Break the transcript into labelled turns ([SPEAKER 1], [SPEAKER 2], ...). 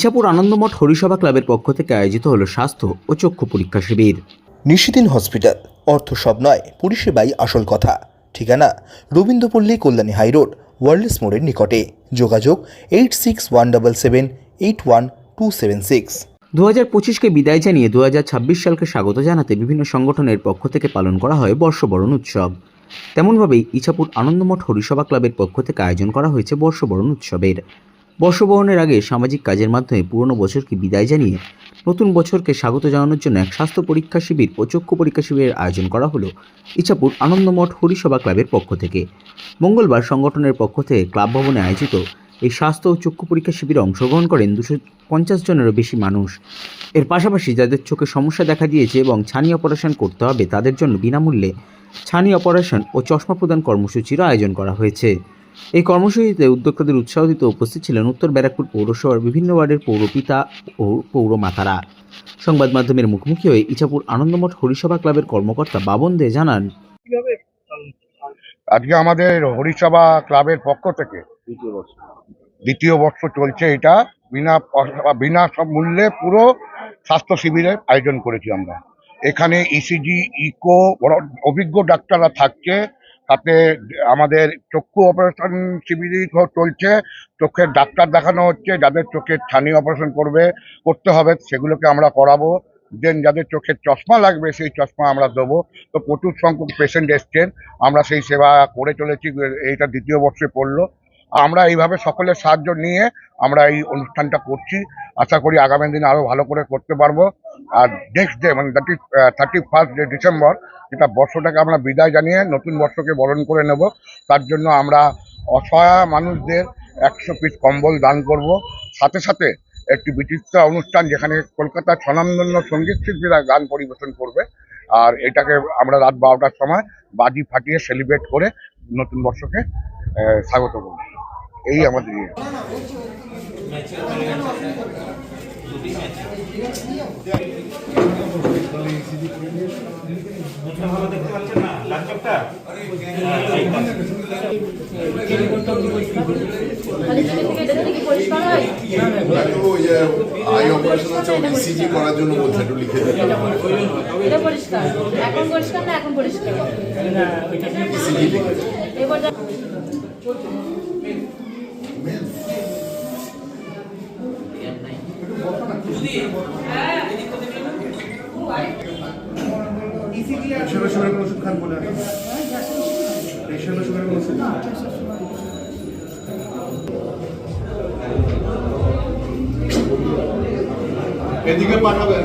[SPEAKER 1] ইছাপুর আনন্দমঠ হরিসভা ক্লাবের পক্ষ থেকে আয়োজিত হলো স্বাস্থ্য ও চক্ষু পরীক্ষা শিবির।
[SPEAKER 2] নিশিদিন হসপিটাল। অর্থ সব নয় পরিষেবাই আসল কথা। ঠিকানা রবীন্দ্রপল্লী কল্যাণী হাইরোড ওয়ার্ল্ডস মোড়ের নিকটে। যোগাযোগ eight six one double seven eight one two seven six.
[SPEAKER 1] দু হাজার পঁচিশকে বিদায় জানিয়ে দু হাজার ছাব্বিশ সালকে স্বাগত জানাতে বিভিন্ন সংগঠনের পক্ষ থেকে পালন করা হয় বর্ষবরণ উৎসব। তেমনভাবেই ইছাপুর আনন্দমঠ হরিসভা ক্লাবের পক্ষ থেকে আয়োজন করা হয়েছে বর্ষবরণ উৎসবের। বর্ষবরণের আগে সামাজিক কাজের মাধ্যমে পুরনো বছরকে বিদায় জানিয়ে নতুন বছরকে স্বাগত জানানোর জন্য এক স্বাস্থ্য পরীক্ষা শিবির ও চক্ষু পরীক্ষা শিবিরের আয়োজন করা হলো ইছাপুর আনন্দমঠ হরিসভা ক্লাবের পক্ষ থেকে। মঙ্গলবার সংগঠনের পক্ষ থেকে ক্লাব ভবনে আয়োজিত এই স্বাস্থ্য ও চক্ষু পরীক্ষা শিবিরে অংশগ্রহণ করেন দুশো পঞ্চাশ জনেরও বেশি মানুষ। এর পাশাপাশি যাদের চোখে সমস্যা দেখা দিয়েছে এবং ছানি অপারেশন করতে হবে তাদের জন্য বিনামূল্যে ছানি অপারেশন ও চশমা প্রদান কর্মসূচিরও আয়োজন করা হয়েছে। এই কর্মসূচিতে উদ্যোক্তাদের উৎসাহ দিতে উপস্থিত ছিলেন উত্তর ব্যারাকপুর পৌরসভার বিভিন্ন ওয়ার্ডের পৌরপিতা ও পৌরমাতারা। সংবাদ মাধ্যমের মুখোমুখি হয়ে ইছাপুর আনন্দমঠ হরিসভা ক্লাবের কর্মকর্তা বাবন দে জানান
[SPEAKER 3] আজকে আমাদের হরিসভা ক্লাবের পক্ষ থেকে দ্বিতীয় বর্ষ। চলছে এটা। বিনা বিনা সব মূল্যে পুরো স্বাস্থ্য শিবিরের আয়োজন করেছি আমরা। এখানে ইসিজি ইকো বড় অভিজ্ঞ ডাক্তাররা থাকছে। তাতে আমাদের চক্ষু অপারেশন শিবির চলছে, চোখের ডাক্তার দেখানো হচ্ছে, যাদের চোখের ছানি অপারেশন করবে, করতে হবে, সেগুলোকে আমরা করাবো। দেন যাদের চোখের চশমা লাগবে, সেই চশমা আমরা দেবো। তো প্রচুর সংখ্যক পেশেন্ট এসছেন, আমরা সেই সেবা করে চলেছি, এইটা দ্বিতীয় বর্ষে পড়ল। আমরা এইভাবে সকলের সাহায্য নিয়ে আমরা এই অনুষ্ঠানটা করছি। আশা করি আগামী দিনে আরও ভালো করে করতে পারব। আর নেক্সট ডে মানে ইজ থার্টি ফার্স্ট ডিসেম্বর যেটা বর্ষটাকে আমরা বিদায় জানিয়ে নতুন বর্ষকে বরণ করে নেব। তার জন্য আমরা অসহায় মানুষদের একশো পিস কম্বল দান করব। সাথে সাথে একটি বিচিত্র অনুষ্ঠান যেখানে কলকাতার স্বনামধন্য সংগীত শিল্পীরা গান পরিবেশন করবে। আর এটাকে আমরা রাত বারোটার সময় বাজি ফাটিয়ে সেলিব্রেট করে নতুন বর্ষকে স্বাগত করব। এই আমাদের ইয়ে।
[SPEAKER 4] হয়
[SPEAKER 5] আই অপারেশন আছে করার জন্য বলছে একটু লিখে দেবে
[SPEAKER 4] এটা পরিষ্কার। এখন পরিষ্কার। না এখন পরিষ্কার।
[SPEAKER 5] ইসিজি লিখে দেবে
[SPEAKER 4] এবার যা-
[SPEAKER 6] প্রেশারের সুগারের কোনো ওষুধ খান বলে প্রেশারের সুগারের কোনো ওষুধ
[SPEAKER 5] এদিকে পাঠাবেন